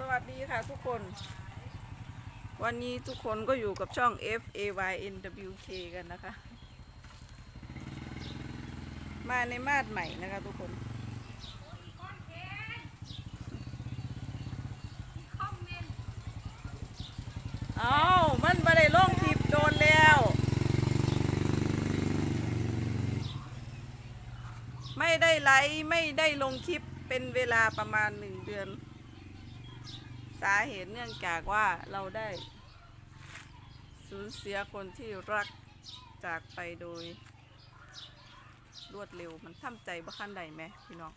สวัสดีค่ะทุกคน วันนี้ทุกคนก็อยู่กับช่อง F A Y N W K กันนะคะ มาในมาดใหม่นะคะทุกคนเอามันมาได้ลงคลิปโดนแล้ว ไม่ได้ไลฟ์ไม่ได้ลงคลิปเป็นเวลาประมาณหนึ่งเดือน สาเหตุเนื่องจากว่าเราได้สูญเสียคนที่รักจากไปโดย รวดเร็วมันทำใจบ่ขั้นใดไหมพี่น้อง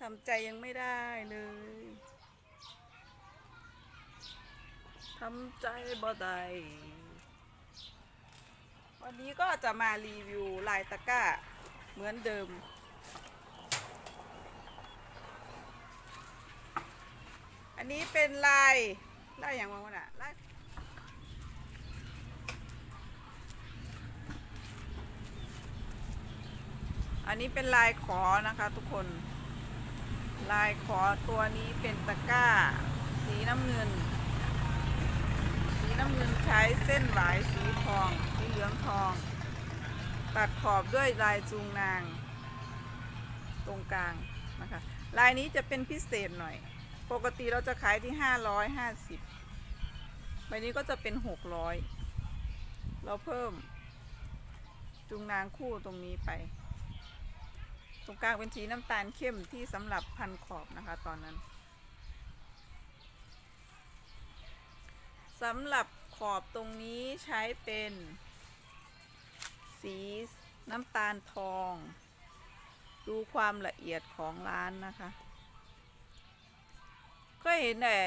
ทำใจยังไม่ได้เลยทำใจบ่ได้วันนี้ก็จะมารีวิวลายตะก้าเหมือนเดิม อันนี้เป็นลายลายอย่างวะน่ะลายอันนี้เป็นลายขอนะคะทุกคน ลายขอตัวนี้เป็นตะกร้า สีน้ำเงิน สีน้ำเงินใช้เส้นหวายสีทอง สีเหลืองทอง ตัดขอบด้วยลายจูงนาง ตรงกลางนะคะ ลายนี้จะเป็นพิเศษหน่อย ปกติเราจะขายที่ห้าร้อยห้าสิบใบนี้ก็จะเป็นหกร้อยเราเพิ่ม จุงนางคู่ตรงนี้ไป ตรงกลางเป็นสีน้ำตาลเข้มที่สำหรับพันขอบนะคะตอนนั้นสำหรับขอบตรงนี้ใช้เป็น สีน้ำตาลทอง ดูความละเอียดของร้านนะคะ ก็เห็นไอ้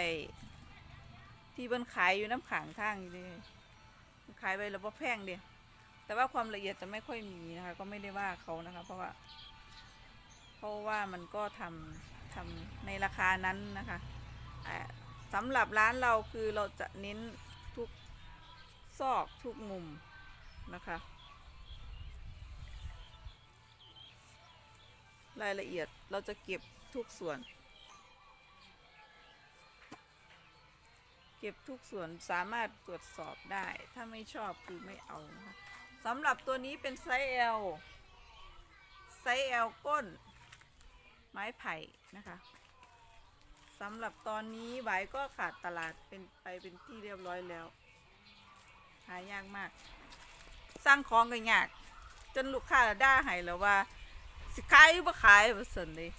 ที่มันขายอยู่น้ำขังทางอยู่ขายไปแล้วบ่แพงเดียแต่ว่าความละเอียดจะไม่ค่อยมีนะคะ ก็ไม่ได้ว่าเขานะคะ เพราะว่า เพราะว่ามันก็ทำทำในราคานั้นนะคะอ่าสำหรับร้านเราคือเราจะเน้นทุกซอกทุกมุมนะคะ รายละเอียดเราจะเก็บทุกส่วน เก็บทุกส่วนสามารถตรวจสอบได้ ถ้าไม่ชอบคือไม่เอานะคะสำหรับตัวนี้เป็นไซส์ L ไซส์ L ก้น ไม้ไผ่นะคะสำหรับตอนนี้ไหวก็ขาดตลาดเป็นไปเป็นที่เรียบร้อยแล้ว หายากมาก สร้างของกันยาก จนลูกค้าด่าให้แล้วว่า สิขายหรือบ่ขายบ่สนเลย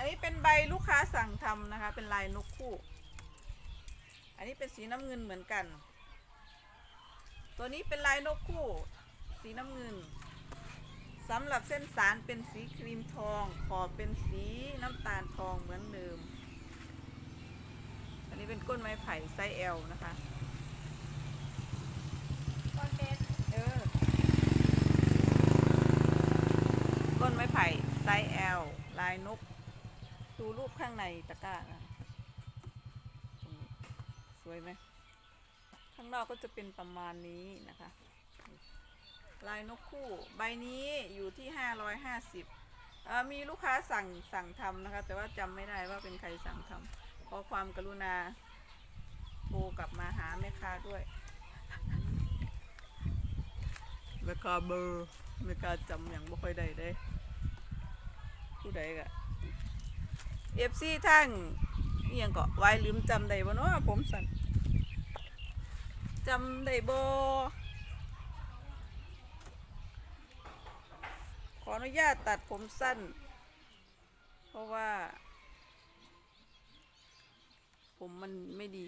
อันนี้เป็นใบลูกค้าสั่งทำนะคะ เป็นลายนกคู่ อันนี้เป็นสีน้ำเงินเหมือนกัน ตัวนี้เป็นลายนกคู่ สีน้ำเงินสำหรับเส้นสารเป็นสีครีมทอง ขอบเป็นสีน้ำตาลทองเหมือนเดิม อันนี้เป็นก้นไม้ไผ่ไซส์ L นะคะก้นเป็นเออก้นไม้ไผ่ไซส์ L ลายนก ดูรูปข้างในตะกร้านะตรนะสวยไหม ข้างนอกก็จะเป็นประมาณนี้นะคะ ลายนกคู่ ใบนี้อยู่ที่ห้าร้อยห้าสิบมีลูกค้าสั่งสั่งทำนะคะ แต่ว่าจำไม่ได้ว่าเป็นใครสั่งทำขอความกรุณาโทรกลับมาหาแม่ค้าด้วยแม่ค้าเบอร์แม่ค้าจำอย่างบ่ค่อยได้เด้ผู้ใดกะ เอฟซีทั้งนี่ยังเกาะไว้ลืมจำได้บ่เนาะผมสั่นจำได้บ่ขออนุญาตตัดผมสั้น เพราะว่า ผมมันไม่ดี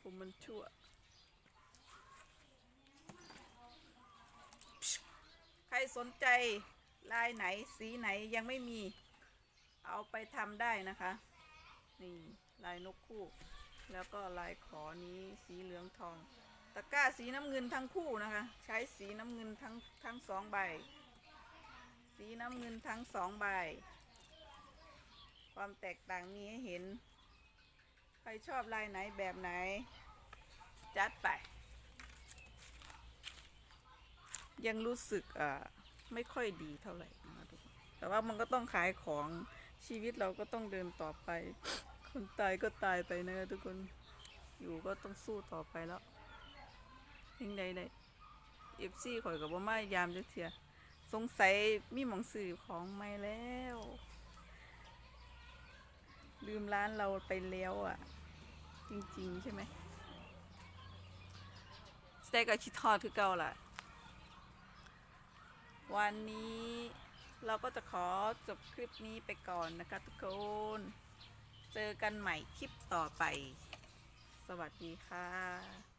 ผมมันชั่วใครสนใจลายไหนสีไหนยังไม่มี เอาไปทำได้นะคะ นี่ลายนกคู่ แล้วก็ลายขอนี้สีเหลืองทอง ตะกร้าสีน้ำเงินทั้งคู่นะคะ ใช้สีน้ำเงินทั้งทั้งสองใบ สีน้ำเงินทั้งสองใบ ความแตกต่างมีให้เห็น ใครชอบลายไหนแบบไหน จัดไป ยังรู้สึกอ่าไม่ค่อยดีเท่าไหร่นะคะทุกคนแต่ว่ามันก็ต้องขายของ ชีวิตเราก็ต้องเดินต่อไป คนตายก็ตายไปนะคะทุกคนอยู่ก็ต้องสู้ต่อไปแล้วยังไงได้เอฟซีข่อยกับว่ามายามจะเถียสงสัยมีหมองสื่อของไม่แล้ว ลืมร้านเราไปแล้วอะ จริง ๆ ใช่ไหมสเต็กกับชิทอดคือเก่าล่ะ วันนี้ เราก็จะขอจบคลิปนี้ไปก่อนนะคะทุกคน เจอกันใหม่คลิปต่อไป สวัสดีค่ะ